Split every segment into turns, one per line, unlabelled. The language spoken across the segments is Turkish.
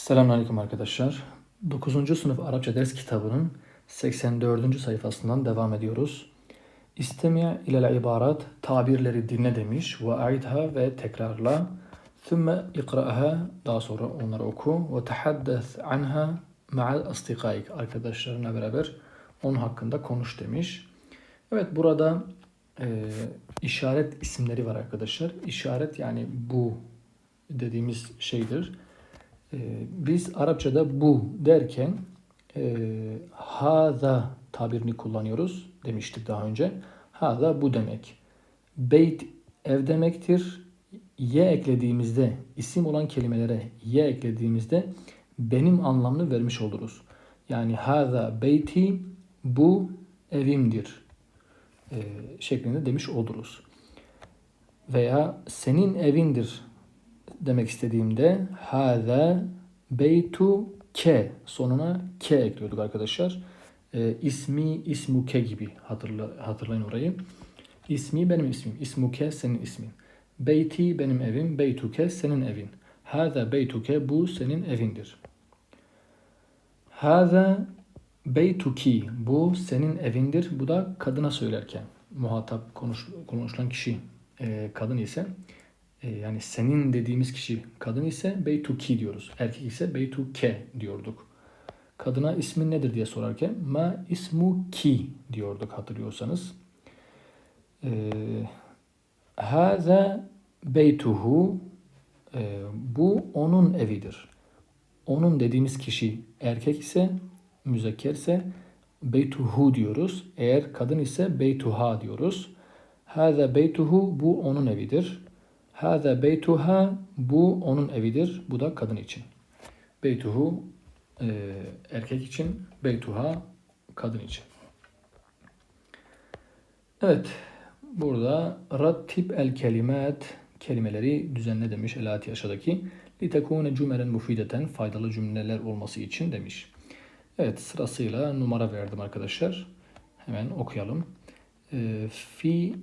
Selamünaleyküm arkadaşlar. 9. sınıf Arapça ders kitabının 84. sayfasından devam ediyoruz. İstemiye ilel ibarat tabirleri dinle demiş ve aidha ve tekrarla. Thümme ikra'ha daha sonra onları oku ve tehaddes anha ma'al astikayk arkadaşlarına beraber onun hakkında konuş demiş. Evet burada e, işaret isimleri var arkadaşlar. İşaret yani bu dediğimiz şeydir. Ee, biz Arapçada bu derken e, haza tabirini kullanıyoruz demiştik daha önce. Haza bu demek. Beyt ev demektir. Ye eklediğimizde isim olan kelimelere ye eklediğimizde benim anlamını vermiş oluruz. Yani haza beyti bu evimdir e, şeklinde demiş oluruz. Veya senin evindir demek istediğimde haza beytu ke sonuna ke ekliyorduk arkadaşlar. E, ismi ismuke gibi hatırla, hatırlayın orayı. İsmi benim ismim. İsmuke senin ismin. Beyti benim evim. Beytuke senin evin. Haza beytuke bu senin evindir. Haza beytuki bu senin evindir. Bu da kadına söylerken muhatap konuş, konuşulan kişi e, kadın ise e, yani senin dediğimiz kişi kadın ise beytuki diyoruz. Erkek ise beytuke diyorduk. Kadına ismin nedir diye sorarken ma ismu ki diyorduk hatırlıyorsanız. E, Haza beytuhu e, bu onun evidir. Onun dediğimiz kişi erkek ise müzekkerse beytuhu diyoruz. Eğer kadın ise beytuha diyoruz. Haza beytuhu bu onun evidir. Hâze beytuha bu onun evidir. Bu da kadın için. Beytuhu e, erkek için, beytuha kadın için. Evet. Burada rattib el kelimat kelimeleri düzenle demiş elati aşağıdaki. Litekune cümelen mufideten faydalı cümleler olması için demiş. Evet sırasıyla numara verdim arkadaşlar. Hemen okuyalım. E, fi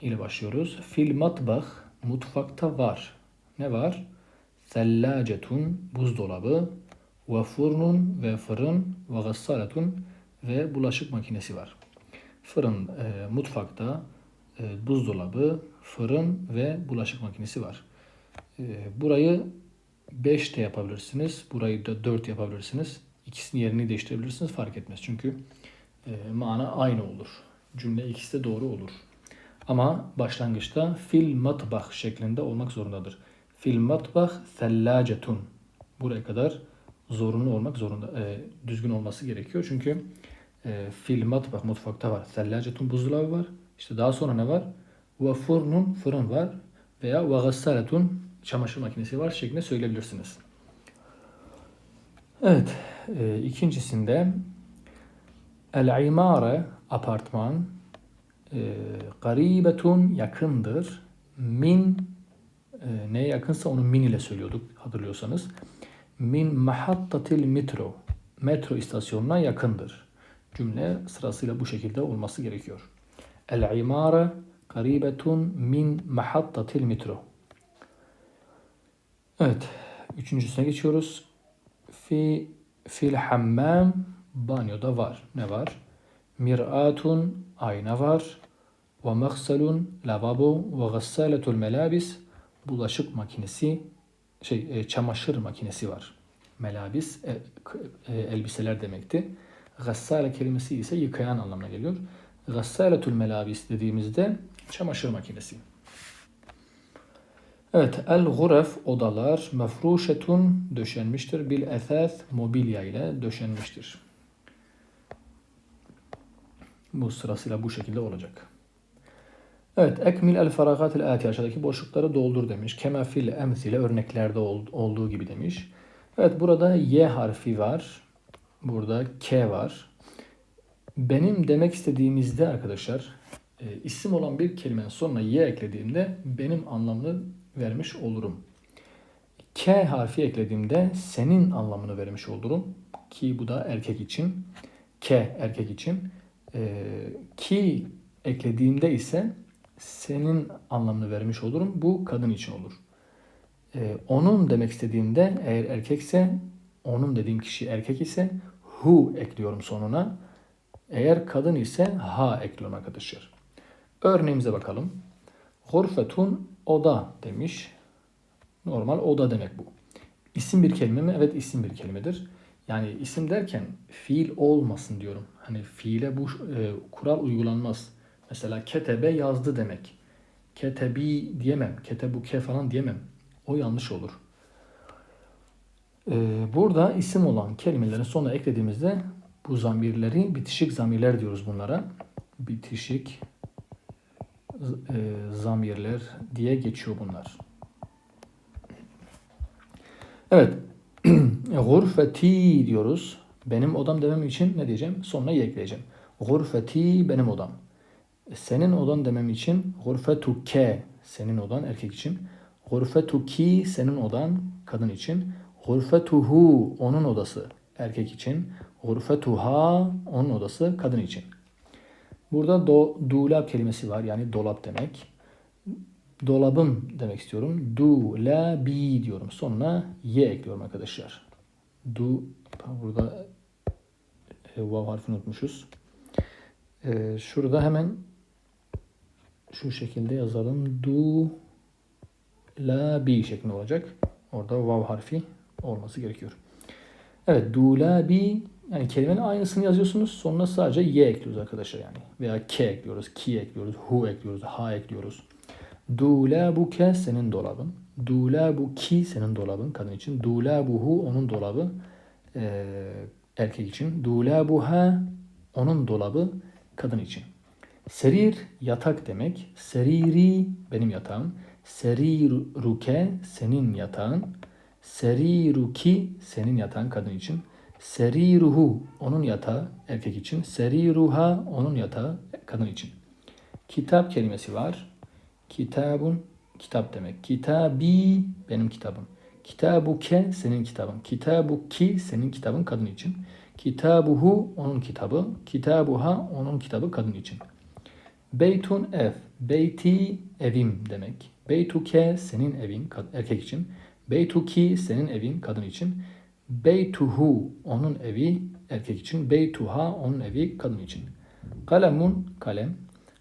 ile başlıyoruz. Fil matbah mutfakta var. Ne var? Sellacetun buzdolabı ve furnun ve fırın ve gassaletun ve bulaşık makinesi var. Fırın e, mutfakta e, buzdolabı, fırın ve bulaşık makinesi var. E, burayı 5 de yapabilirsiniz. Burayı da 4 yapabilirsiniz. İkisinin yerini değiştirebilirsiniz. Fark etmez. Çünkü e, mana aynı olur. Cümle ikisi de doğru olur. Ama başlangıçta fil matbah şeklinde olmak zorundadır. Fil matbah thellacetun. Buraya kadar zorunlu olmak zorunda, e, düzgün olması gerekiyor. Çünkü e, fil matbah mutfakta var. Thellacetun buzdolabı var. İşte daha sonra ne var? Ve furnun fırın var. Veya ve gassaletun çamaşır makinesi var şeklinde söyleyebilirsiniz. Evet. E, ikincisinde el imare apartman garibetun yakındır. Min e, neye yakınsa onu min ile söylüyorduk hatırlıyorsanız. Min mahattatil metro. Metro istasyonuna yakındır. Cümle sırasıyla bu şekilde olması gerekiyor. El imare garibetun min mahattatil metro. Evet. Üçüncüsüne geçiyoruz. Fi fil hammam banyoda var. Ne var? Mir'atun ayna var. Ve mağsalun lavabo ve gassaletul melabis bulaşık makinesi şey e, çamaşır makinesi var. Melabis e, e, elbiseler demekti. Gassale kelimesi ise yıkayan anlamına geliyor. Gassaletul melabis dediğimizde çamaşır makinesi. Evet, el guref odalar mefruşetun döşenmiştir. Bil esas mobilya ile döşenmiştir. Bu sırasıyla bu şekilde olacak. Evet, ekmil el faragatil ati aşağıdaki boşlukları doldur demiş. Kema fil emsile örneklerde olduğu gibi demiş. Evet, burada y harfi var. Burada k var. Benim demek istediğimizde arkadaşlar e, isim olan bir kelimenin sonuna y eklediğimde benim anlamını vermiş olurum. K harfi eklediğimde senin anlamını vermiş olurum. Ki bu da erkek için. K erkek için. E, ki eklediğimde ise senin anlamını vermiş olurum. Bu kadın için olur. Ee, onun demek istediğimde eğer erkekse onun dediğim kişi erkek ise hu ekliyorum sonuna. Eğer kadın ise ha ekliyorum arkadaşlar. Örneğimize bakalım. Gurfetun oda demiş. Normal oda demek bu. İsim bir kelime mi? Evet isim bir kelimedir. Yani isim derken fiil olmasın diyorum. Hani fiile bu e, kural uygulanmaz. Mesela ketebe yazdı demek. Ketebi diyemem. Ketebuke falan diyemem. O yanlış olur. Ee, burada isim olan kelimelerin sonuna eklediğimizde bu zamirleri bitişik zamirler diyoruz bunlara. Bitişik e, zamirler diye geçiyor bunlar. Evet. Gurfeti diyoruz. Benim odam demem için ne diyeceğim? Sonuna y ekleyeceğim. Gurfeti benim odam. Senin odan demem için gurfetuke senin odan erkek için. Gurfetuki senin odan kadın için. Gurfetuhu onun odası erkek için. Gurfetuha onun odası kadın için. Burada do, dulab kelimesi var yani dolap demek. Dolabım demek istiyorum. Du, la, bi diyorum. Sonuna y ekliyorum arkadaşlar. Du, burada e, vav harfini unutmuşuz. E, şurada hemen şu şekilde yazalım. Du, la, bi şeklinde olacak. Orada vav harfi olması gerekiyor. Evet, du, la, bi yani kelimenin aynısını yazıyorsunuz. Sonuna sadece y ekliyoruz arkadaşlar yani. Veya ke ekliyoruz, ki ekliyoruz, hu ekliyoruz, ha ekliyoruz. Dulabuke senin dolabın. Dulabuki senin dolabın kadın için. Dulabuhu onun dolabı e, erkek için. Dulabuha onun dolabı kadın için. Serir yatak demek. Seriri benim yatağım. Seriruke senin yatağın. Seriruki senin yatağın kadın için. Seriruhu onun yatağı erkek için. Seriruha onun yatağı kadın için. Kitap kelimesi var. Kitabun kitap demek. Kitabi benim kitabım. Kitabuke senin kitabın. Kitabuki senin kitabın kadın için. Kitabuhu onun kitabı. Kitabuha onun kitabı kadın için. Beytun ev. Beyti evim demek. Beytuke senin evin erkek için. Beytuki senin evin kadın için. Beytuhu onun evi erkek için. Beytuha onun evi kadın için. Kalemun kalem.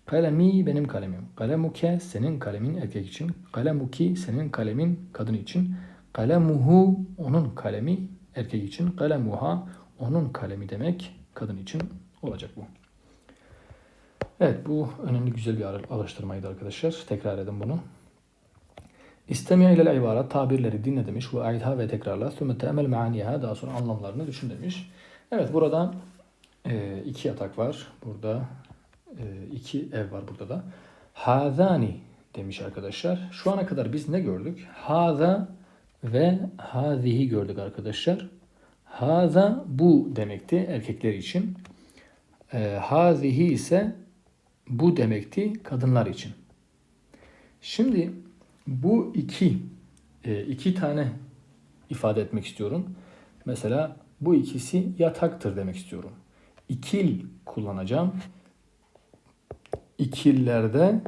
Kalemi benim kalemim. Kalemuke senin kalemin erkek için. Kalemuki senin kalemin kadın için. Kalemuhu onun kalemi erkek için. Kalemuha onun kalemi demek kadın için olacak bu. Evet bu önemli güzel bir alıştırmaydı arkadaşlar. Tekrar edin bunu. İstemiye ile ibaret tabirleri dinle demiş. Ve aidha ve tekrarla. Sümme te'emel meaniha. Daha sonra anlamlarını düşün demiş. Evet burada e, iki yatak var. Burada e, iki ev var burada da. Hazani demiş arkadaşlar. Şu ana kadar biz ne gördük? Haza ve hazihi gördük arkadaşlar. Haza bu demekti erkekler için. E, hazihi ise bu demekti kadınlar için. Şimdi bu iki e, iki tane ifade etmek istiyorum. Mesela bu ikisi yataktır demek istiyorum. İkil kullanacağım. İkillerde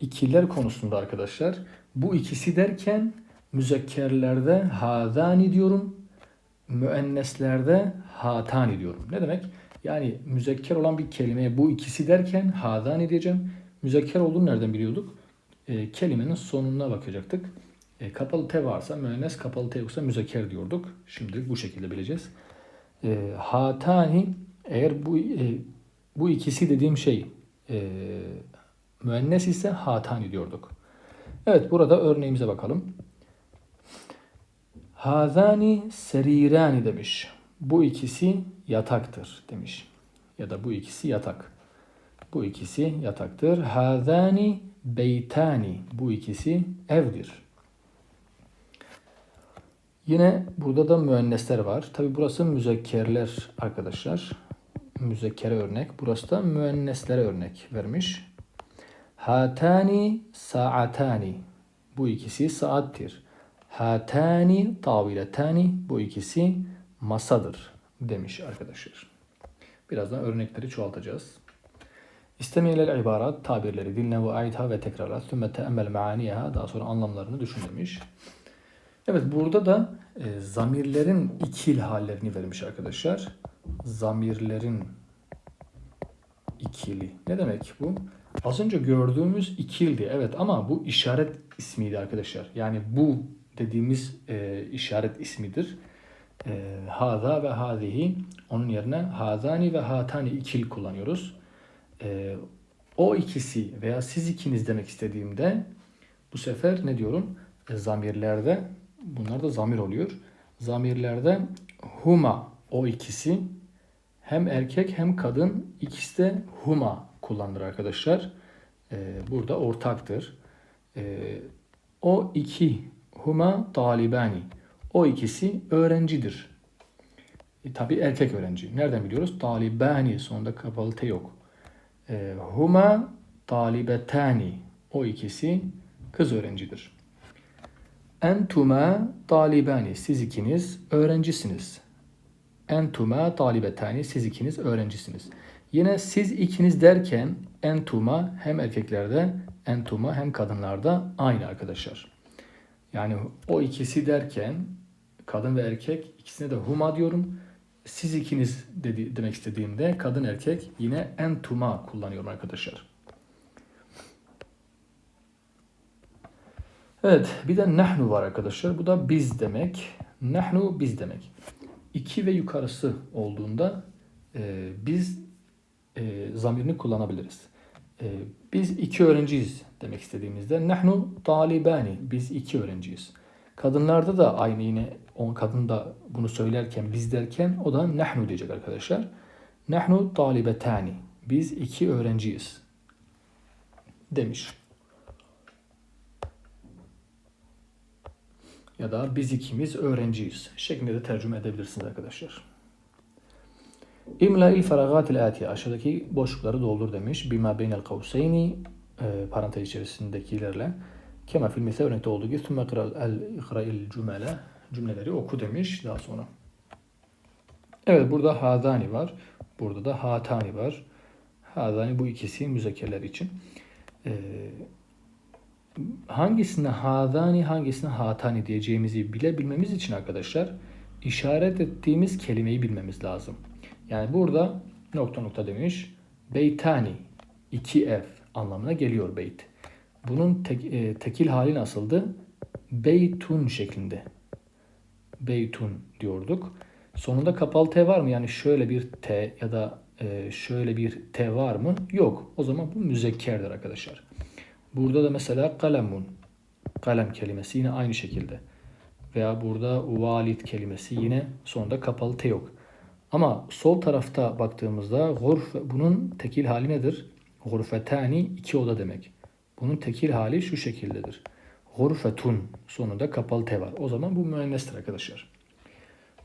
ikiller konusunda arkadaşlar bu ikisi derken müzekkerlerde hazani diyorum. Müenneslerde hatani diyorum. Ne demek? Yani müzekker olan bir kelimeye bu ikisi derken hazani diyeceğim. Müzekker olduğunu nereden biliyorduk? E, kelimenin sonuna bakacaktık. E, kapalı T varsa müennes, kapalı T yoksa müzekker diyorduk. Şimdi bu şekilde bileceğiz. E, hatani eğer bu e, bu ikisi dediğim şey e, müennes ise hatani diyorduk. Evet burada örneğimize bakalım. Hazani serirani demiş. Bu ikisi yataktır demiş. Ya da bu ikisi yatak. Bu ikisi yataktır. Hazani beytani. Bu ikisi evdir. Yine burada da müennesler var. Tabi burası müzekkerler arkadaşlar müzekkere örnek. Burası da müenneslere örnek vermiş. Hatani saatani. Bu ikisi saattir. Hatani taviletani. Bu ikisi masadır demiş arkadaşlar. Birazdan örnekleri çoğaltacağız. İstemeyeler ibarat tabirleri dinle ve aitha ve tekrarla sümme teemmel maaniyeha daha sonra anlamlarını düşün demiş. Evet burada da e, zamirlerin ikil hallerini vermiş arkadaşlar. Zamirlerin ikili. Ne demek bu? Az önce gördüğümüz ikildi. Evet ama bu işaret ismiydi arkadaşlar. Yani bu dediğimiz e, işaret ismidir. E, haza ve hazihi onun yerine hazani ve hatani ikil kullanıyoruz. E, o ikisi veya siz ikiniz demek istediğimde bu sefer ne diyorum? E, zamirlerde bunlar da zamir oluyor. Zamirlerde huma o ikisi hem erkek hem kadın ikisi de huma kullanılır arkadaşlar. Ee, burada ortaktır. Ee, o iki huma talibani. O ikisi öğrencidir. E, Tabi erkek öğrenci. Nereden biliyoruz? Talibani sonunda kapalı T yok. Ee, huma talibetani. O ikisi kız öğrencidir. Entuma talibani. Siz ikiniz öğrencisiniz. Entuma talibetani. Siz ikiniz öğrencisiniz. Yine siz ikiniz derken entuma hem erkeklerde entuma hem kadınlarda aynı arkadaşlar. Yani o ikisi derken kadın ve erkek ikisine de huma diyorum. Siz ikiniz dedi, demek istediğimde kadın erkek yine entuma kullanıyorum arkadaşlar. Evet bir de nahnu var arkadaşlar. Bu da biz demek. Nahnu biz demek. İki ve yukarısı olduğunda e, biz e, zamirini kullanabiliriz. E, biz iki öğrenciyiz demek istediğimizde nahnu talibani biz iki öğrenciyiz. Kadınlarda da aynı yine on kadın da bunu söylerken biz derken o da nahnu diyecek arkadaşlar. Nahnu talibetani biz iki öğrenciyiz demiş. Ya da biz ikimiz öğrenciyiz şeklinde de tercüme edebilirsiniz arkadaşlar. İmla il feragatil atiye aşağıdaki boşlukları doldur demiş. Bima beynel kavseyni e, parantez içerisindekilerle. Kema fil misal örnekte olduğu gibi tümme ikra'il cümle cümleleri oku demiş daha sonra. Evet burada hadani var. Burada da hatani var. Hadani bu ikisi müzekkerler için. Ee, hangisine hadani hangisine hatani diyeceğimizi bilebilmemiz için arkadaşlar işaret ettiğimiz kelimeyi bilmemiz lazım. Yani burada nokta nokta demiş. Beytani iki ev anlamına geliyor beyt. Bunun tek, e, tekil hali nasıldı? Beytun şeklinde. Beytun diyorduk. Sonunda kapalı T var mı? Yani şöyle bir T ya da e, şöyle bir T var mı? Yok. O zaman bu müzekkerdir arkadaşlar. Burada da mesela kalemun. Kalem kelimesi yine aynı şekilde. Veya burada valid kelimesi yine sonunda kapalı T yok. Ama sol tarafta baktığımızda gurf bunun tekil hali nedir? Gurfetani iki oda demek. Bunun tekil hali şu şekildedir. Gurfetun sonunda kapalı T var. O zaman bu müennestir arkadaşlar.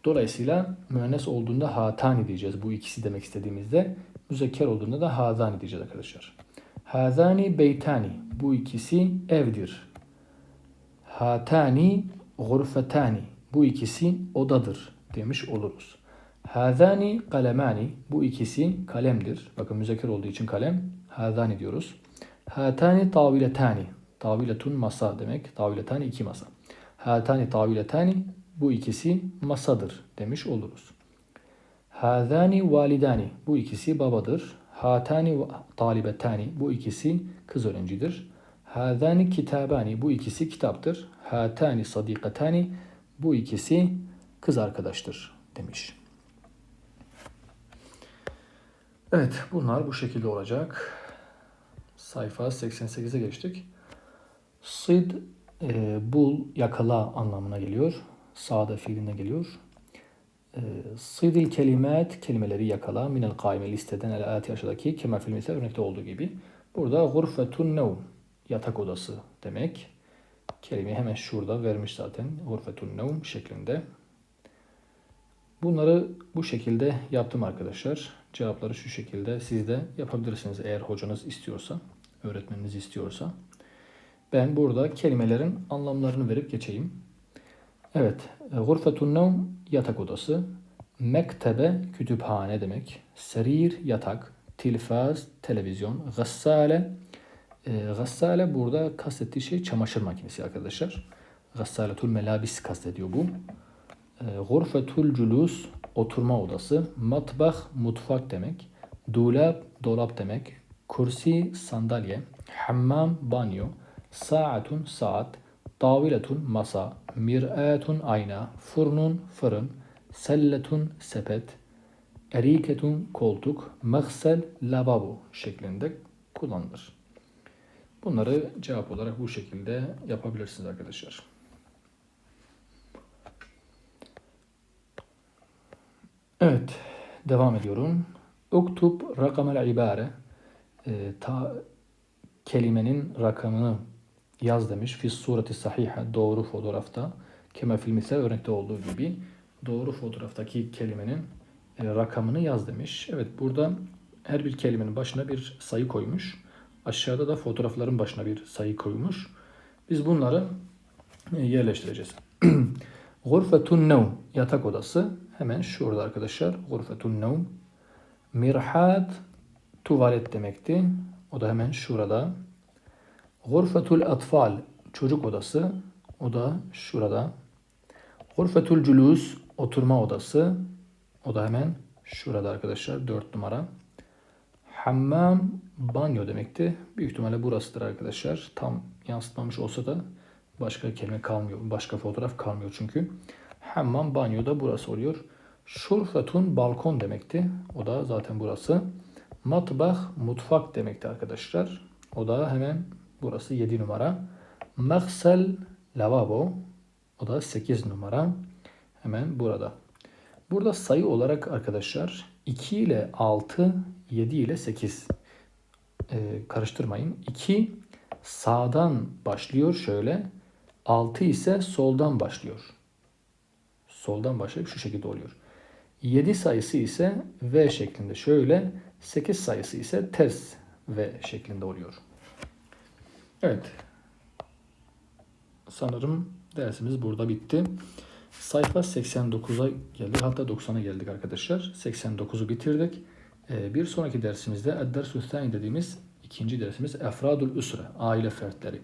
Dolayısıyla müennes olduğunda hatani diyeceğiz. Bu ikisi demek istediğimizde müzekker olduğunda da hazani diyeceğiz arkadaşlar. Hazani beytani. Bu ikisi evdir. Hatani gurfetani. Bu ikisi odadır demiş oluruz. Hazani kalemani. Bu ikisi kalemdir. Bakın müzekker olduğu için kalem. Hazani diyoruz. Hatani taviletani. Taviletun masa demek. Taviletani iki masa. Hatani taviletani. Bu ikisi masadır demiş oluruz. Hazani validani. Bu ikisi babadır. Hatani talibetani. Bu ikisi kız öğrencidir. Hazani kitabani. Bu ikisi kitaptır. Hatani sadikatani. Bu ikisi kız arkadaştır demiş. Evet bunlar bu şekilde olacak. Sayfa 88'e geçtik. Sid e, bul, yakala anlamına geliyor. Sağda fiiline geliyor. E, Sidil kelimet kelimeleri yakala. Minel kaime listeden el ati aşağıdaki kemer fil misal örnekte olduğu gibi. Burada gurfetun nevm yatak odası demek. Kelimeyi hemen şurada vermiş zaten. Gurfetun nevm şeklinde. Bunları bu şekilde yaptım arkadaşlar. Cevapları şu şekilde siz de yapabilirsiniz eğer hocanız istiyorsa, öğretmeniniz istiyorsa. Ben burada kelimelerin anlamlarını verip geçeyim. Evet, gurfetun nevm yatak odası, mektebe kütüphane demek, serir yatak, tilfaz televizyon, gassale e, gassale burada kastettiği şey çamaşır makinesi arkadaşlar. Gassaletul melabis kastediyor bu. E, Gurfetul culus oturma odası. Matbah mutfak demek. Dulab dolap demek. Kursi sandalye. Hammam banyo. Saatun saat. Taviletun masa. Mir'atun ayna. Furnun fırın. Selletun sepet. Eriketun koltuk. Mağsel lavabo şeklinde kullanılır. Bunları cevap olarak bu şekilde yapabilirsiniz arkadaşlar. Evet, devam ediyorum. Uktub rakamel ibare. E, ta, kelimenin rakamını yaz demiş. Fis sureti sahiha doğru fotoğrafta. Keme fil misal örnekte olduğu gibi doğru fotoğraftaki kelimenin e, rakamını yaz demiş. Evet burada her bir kelimenin başına bir sayı koymuş. Aşağıda da fotoğrafların başına bir sayı koymuş. Biz bunları e, yerleştireceğiz. Gurfetun nevm yatak odası hemen şurada arkadaşlar. Gurfetun nevm mirhat tuvalet demekti. O da hemen şurada. Gurfetul atfal çocuk odası. O da şurada. Gurfetul culus oturma odası. O da hemen şurada arkadaşlar 4 numara. Hammam banyo demekti. Büyük ihtimalle burasıdır arkadaşlar. Tam yansıtmamış olsa da başka kelime kalmıyor. Başka fotoğraf kalmıyor çünkü. Hammam banyo da burası oluyor. Şurfetun balkon demekti. O da zaten burası. Matbah mutfak demekti arkadaşlar. O da hemen burası 7 numara. Mağsel lavabo. O da 8 numara. Hemen burada. Burada sayı olarak arkadaşlar 2 ile 6, 7 ile 8 ee, karıştırmayın. 2 sağdan başlıyor şöyle. 6 ise soldan başlıyor. Soldan başlayıp şu şekilde oluyor. 7 sayısı ise V şeklinde şöyle. 8 sayısı ise ters V şeklinde oluyor. Evet. Sanırım dersimiz burada bitti. Sayfa 89'a geldik. Hatta 90'a geldik arkadaşlar. 89'u bitirdik. Ee, bir sonraki dersimizde Eddersü dediğimiz ikinci dersimiz Efradul Üsre, aile fertleri.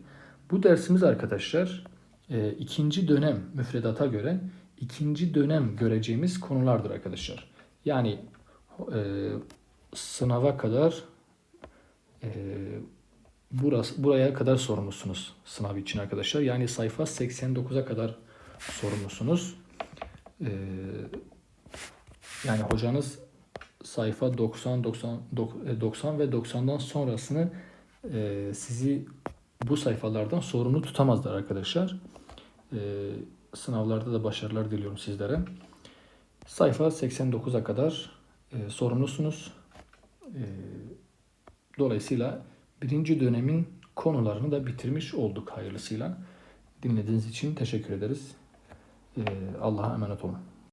Bu dersimiz arkadaşlar e, ikinci dönem müfredata göre ikinci dönem göreceğimiz konulardır arkadaşlar. Yani e, sınava kadar e, burası buraya kadar sorumlusunuz sınav için arkadaşlar. Yani sayfa 89'a kadar sorumlusunuz. Ee, yani hocanız sayfa 90 90 90 ve 90'dan sonrasını e, sizi bu sayfalardan sorumlu tutamazlar arkadaşlar. E, sınavlarda da başarılar diliyorum sizlere. Sayfa 89'a kadar e, sorumlusunuz. E, dolayısıyla birinci dönemin konularını da bitirmiş olduk hayırlısıyla. Dinlediğiniz için teşekkür ederiz. Allah'a emanet olun.